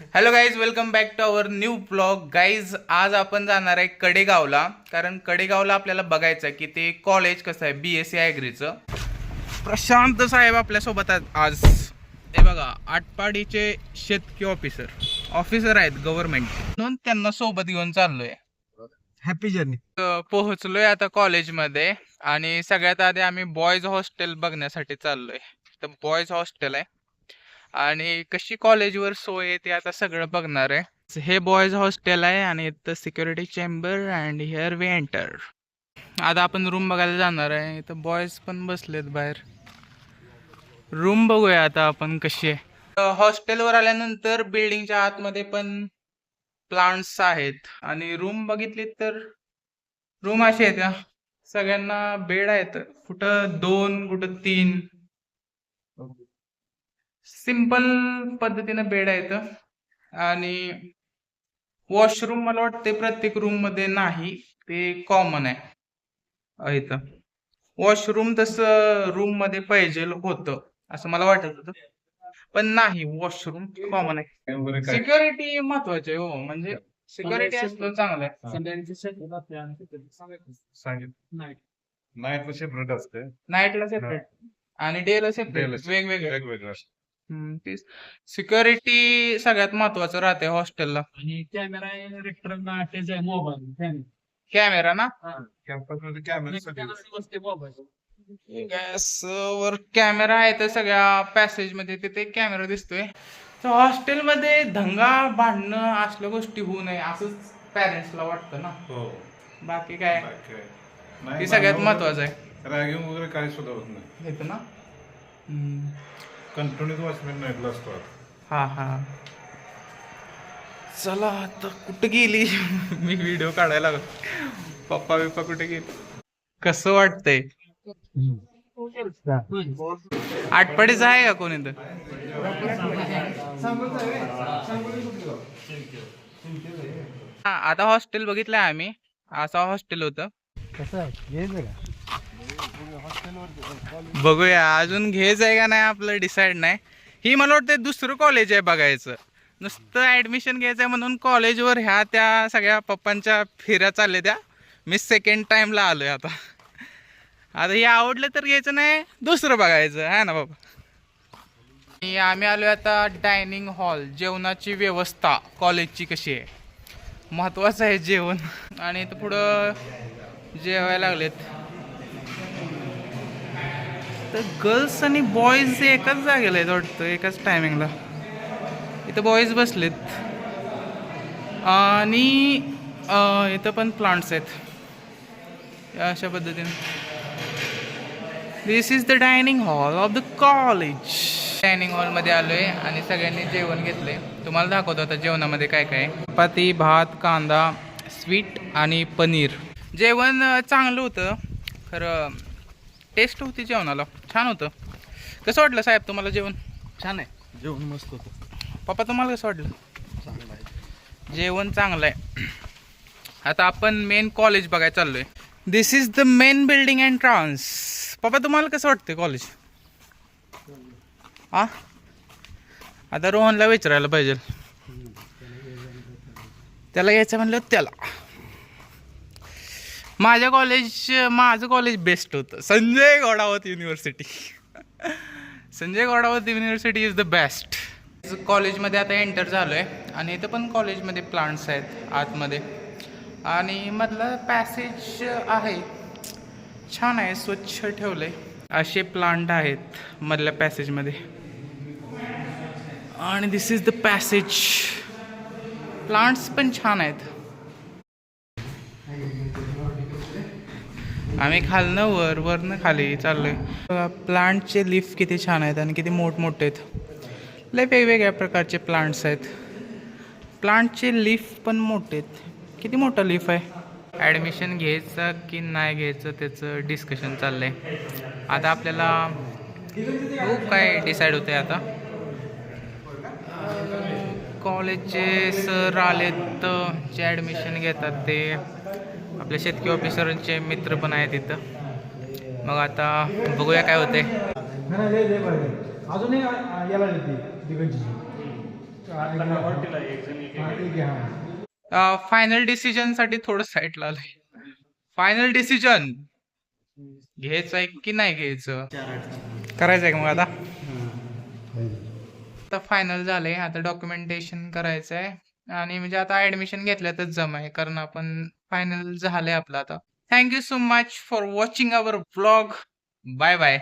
Hello guys welcome back to our new blog guys आज आपण जाणार आहे कडेगावला. कारण कडेगावला आपल्याला बघायचं आहे की ते कॉलेज कसं आहे? बी एस सी ॲग्रीचं प्रशांत साहेब आपल्यासोबत आहेत आज. हे बघा आटपाडीचे शेतकी ऑफिसर ऑफिसर आहेत गव्हर्नमेंट म्हणून त्यांना सोबत घेऊन चाललोय. हॅपी जर्नी पोहोचलोय आता कॉलेजमध्ये आणि सगळ्यात आधी आम्ही बॉयज हॉस्टेल बघण्यासाठी चाललोय. तर बॉयज हॉस्टेल आहे. आणि कशी कॉलेजवर सोय आहे ते आता सगळं बघणार आहे. हे बॉयज हॉस्टेल आहे आणि इथं security chamber and here we enter आता आपण रूम बघायला जाणार आहे. इथं बॉयज पण बसलेत बाहेर. रूम बघूया आता आपण कशी आहे. हॉस्टेलवर आल्यानंतर बिल्डिंगच्या आतमध्ये पण प्लांट्स आहेत. आणि रूम बघितली तर रूम अशी आहेत का सगळ्यांना बेड आहेत. कुठं दोन कुठं तीन. सिंपल पद्धतीनं बेड आहेत आणि वॉशरूम मला वाटते प्रत्येक रूममध्ये नाही ते कॉमन आहे. इथं. वॉशरूम तसं रूममध्ये पाहिजे होतं असं मला वाटत होतं. पण नाही वॉशरूम कॉमन आहे. सिक्युरिटी महत्वाची आहे हो म्हणजे सिक्युरिटी असलं चांगलं आहे. नाईट सेपरेट असते नाईटला सेपरेट आणि डेला सेपरेट वेगवेगळे. वेगवेगळं तेच. सिक्युरिटी सगळ्यात महत्वाचं राहते हॉस्टेलला आणि कॅमेरा रेक्टरला अटॅच आहे मोबाईल कॅमेरा ना? कॅम्पसमध्ये कॅमेरा मोबाईल गॅस वर कॅमेरा आहे तर सगळ्या पॅसेजमध्ये तिथे कॅमेरा दिसतोय. तर हॉस्टेलमध्ये दंगा भांडणं असल्या गोष्टी होऊ नये असंच पॅरेंट्सला वाटतं ना. हो. बाकी काय? काय. ते सगळ्यात महत्वाचं आहे. रॅगिंग वगैरे काही सुद्धा होत नाही ना? हम्म. कंटिन्यूस वॉचमॅन नाईटला असतो आता. हा हा. चला आता कुठं गेली? मी व्हिडिओ काढायला लागलो. पप्पा बिप्पा कुठे गेली? कसं वाटतंय? आटपाडीचं आहे का कोणी तर? हा आता हॉस्टेल बघितलंय आम्ही. असं हॉस्टेल होतं. बघूया अजून घ्यायचं आहे का नाही आपलं डिसाईड नाही. ही मला वाटतं दुसरं कॉलेज आहे बघायचं. नुसतं ऍडमिशन घ्यायचं आहे म्हणून कॉलेजवर ह्या त्या सगळ्या पप्पांच्या फिऱ्या चालल्या त्या. मी सेकंड टाइमला आहे आता. आता हे आवडलं तर घ्यायचं नाही दुसरं बघायचं. आहे ना बाबा. आणि आम्ही आहे आता डायनिंग हॉल जेवणाची व्यवस्था कॉलेजची कशी आहे? महत्वाचं आहे जेवण. आणि इथं पुढं जेवायला लागलेत. तर गर्ल्स आणि बॉईज एकाच जागेला आहेत वाटतं एकाच टायमिंगला इथं बॉईज बसलेत. आणि इथं पण प्लांट्स आहेत. अशा पद्धतीने. This is the dining hall of the college dining हॉलमध्ये आलो आहे आणि सगळ्यांनी जेवण घेतलंय. तुम्हाला दाखवतो आता जेवणामध्ये काय काय. चपाती भात कांदा स्वीट आणि पनीर. जेवण चांगलं होतं. खरं टेस्ट होती जेवणाला. छान होतं. कसं वाटलं साहेब तुम्हाला जेवण? छान आहे. जेवण मस्त होतं. पप्पा तुम्हाला कसं वाटलं? चांगलं आहे. जेवण चांगलं आहे. आता आपण मेन कॉलेज बघायला चाललोय. This is the main building and trans पप्पा तुम्हाला कसं वाटतं कॉलेज आ? आता रोहनला विचारायला पाहिजे. त्याला यायचं म्हणलं त्याला. माझ्या कॉलेज माझं कॉलेज बेस्ट होतं. Sanjay Ghodawat university Sanjay Ghodawat university is the best कॉलेजमध्ये आता एंटर झालो आहे आणि इथं पण कॉलेजमध्ये प्लांट्स आहेत आतमध्ये. आणि मधलं पॅसेज आहे. छान आहे स्वच्छ ठेवलं आहे असे प्लांट आहेत मधल्या पॅसेजमध्ये आणि this is the passage plants पण छान आहेत. आम्ही खालनं वर वरनं खाली चाललोय. आहे प्लांटचे लीफ किती छान आहेत आणि किती मोठमोठे आहेत. लय वेगवेगळ्या प्रकारचे प्लांट्स आहेत. प्लांटचे लीफ पण मोठे आहेत. किती मोठं लीफ आहे? ॲडमिशन घ्यायचं की नाही घ्यायचं त्याचं डिस्कशन चाललंय. आता आपल्याला खूप काय डिसाईड होतंय आता. कॉलेजचे सर आलेत जे ॲडमिशन घेतात ते. आपल्या शेतकी ऑफिसरांचे मित्र पण आहेत इथं. मग आता बघूया काय होते अजूनही याला फायनल डिसिजनसाठी थोडं साईडला आलंय. फायनल डिसिजन घ्यायचं आहे की नाही घ्यायचं? करायचं आहे का मग आता? आता फायनल झालंय. आता डॉक्युमेंटेशन करायचं आहे आणि म्हणजे आता ऍडमिशन घेतल्यातच जमा आहे. कारण आपण फायनल झालंय आपलं आता. Thank you so much for watching our blog bye bye